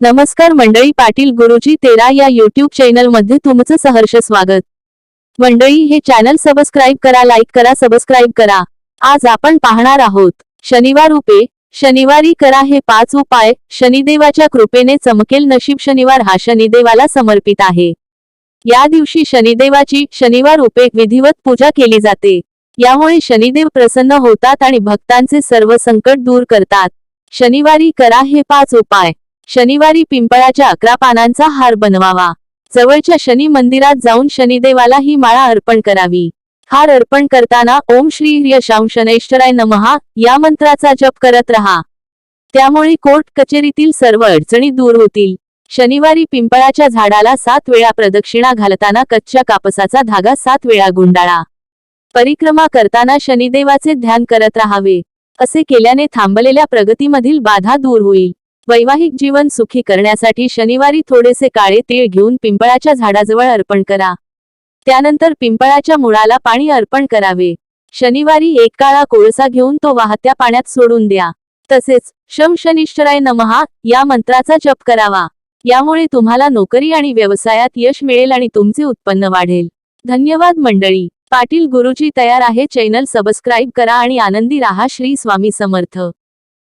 नमस्कार मंडळी पाटील गुरुजी तेरा या युट्यूब चॅनलमध्ये तुमचं सहर्ष स्वागत. मंडळी हे चॅनल सबस्क्राईब करा लाईक करा सबस्क्राईब करा. आज आपण पाहणार आहोत शनिवार उपे शनिवारी करा हे पाच उपाय शनिदेवाच्या कृपेने चमकेल नशीब शनिवार हा शनिदेवाला समर्पित आहे. या दिवशी शनिदेवाची शनिवार उपे विधिवत पूजा केली जाते. यामुळे शनिदेव प्रसन्न होतात आणि भक्तांचे सर्व संकट दूर करतात. शनिवारी करा हे पाच उपाय. शनिवारी पिंपळाच्या अकरा पानांचा हार बनवावा. जवळच्या शनी मंदिरात जाऊन शनिदेवाला ही माळा अर्पण करावी. हार अर्पण करताना ओम श्री ह्रियशाम शनैश्वराय नमहा या मंत्राचा जप करत रहा. त्यामुळे कोर्ट कचेरीतील सर्व अडचणी दूर होतील. शनिवारी पिंपळाच्या झाडाला सात वेळा प्रदक्षिणा घालताना कच्च्या कापसाचा धागा सात वेळा गुंडाळा. परिक्रमा करताना शनिदेवाचे ध्यान करत राहावे. असे केल्याने थांबलेल्या प्रगतीमधील बाधा दूर होईल. वैवाहिक जीवन सुखी करण्यासाठी शनिवारी थोडेसे काळे तीळ घेऊन पिंपळाच्या झाडाजवळ अर्पण करा. त्यानंतर पिंपळाच्या मुळाला पाणी अर्पण करावे. शनिवारी एक काळा कोळसा घेऊन तो वाहत्या पाण्यात सोडून द्या. तसेच शम शनिश्चराय नमहा या मंत्राचा जप करावा. यामुळे तुम्हाला नोकरी आणि व्यवसायात यश मिळेल आणि तुमचे उत्पन्न वाढेल. धन्यवाद मंडळी. पाटील गुरुजी तयार आहे चॅनल सबस्क्राईब करा आणि आनंदी राहा श्री स्वामी समर्थ.